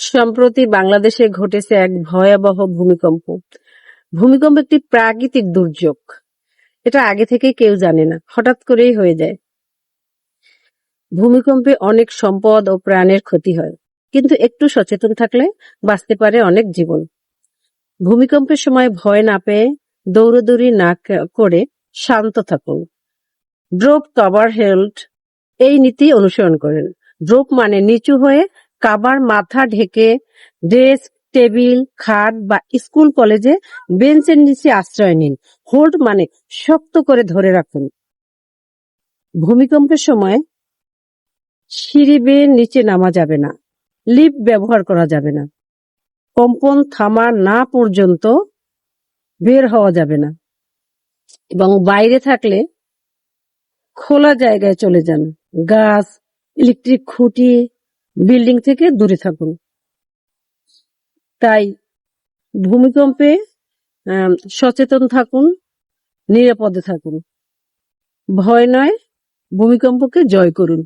সম্প্রতি বাংলাদেশে ঘটেছে এক ভয়াবহ ভূমিকম্প। ভূমিকম্প একটি প্রাকৃতিক দুর্যোগ। এটা আগে থেকে কেউ জানে না, হঠাৎ করেই হয়ে যায়। ভূমিকম্পে অনেক সম্পদ ও প্রাণের ক্ষতি হয়, কিন্তু একটু সচেতন থাকলে বাঁচতে পারে অনেক জীবন। ভূমিকম্পের সময় ভয় না পেয়ে দৌড়দৌড়ি না করে শান্ত থাকুন। ড্রোপ কভার হেল্ড এই নীতি অনুসরণ করেন। ড্রোপ মানে নিচু হয়ে কাবার মাথা ঢেকে ডেস্ক, টেবিল, খাট বা স্কুল কলেজে বেঞ্চের নিচে আশ্রয় নিন। হোল্ড মানে শক্ত করে ধরে রাখুন। ভূমিকম্পের সময় সিঁড়ি বেয়ে নিচে নামা যাবে না। লিফট ব্যবহার করা যাবে না। কম্পন থামা না পর্যন্ত বের হওয়া যাবে না। এবং বাইরে থাকলে খোলা জায়গায় চলে যান। গাছ, ইলেকট্রিক খুঁটি বিল্ডিং থেকে দূরে থাকুন। তাই ভূমিকম্পে সচেতন থাকুন, নিরাপদে থাকুন। ভয় নয়, ভূমিকম্পকে জয় করুন।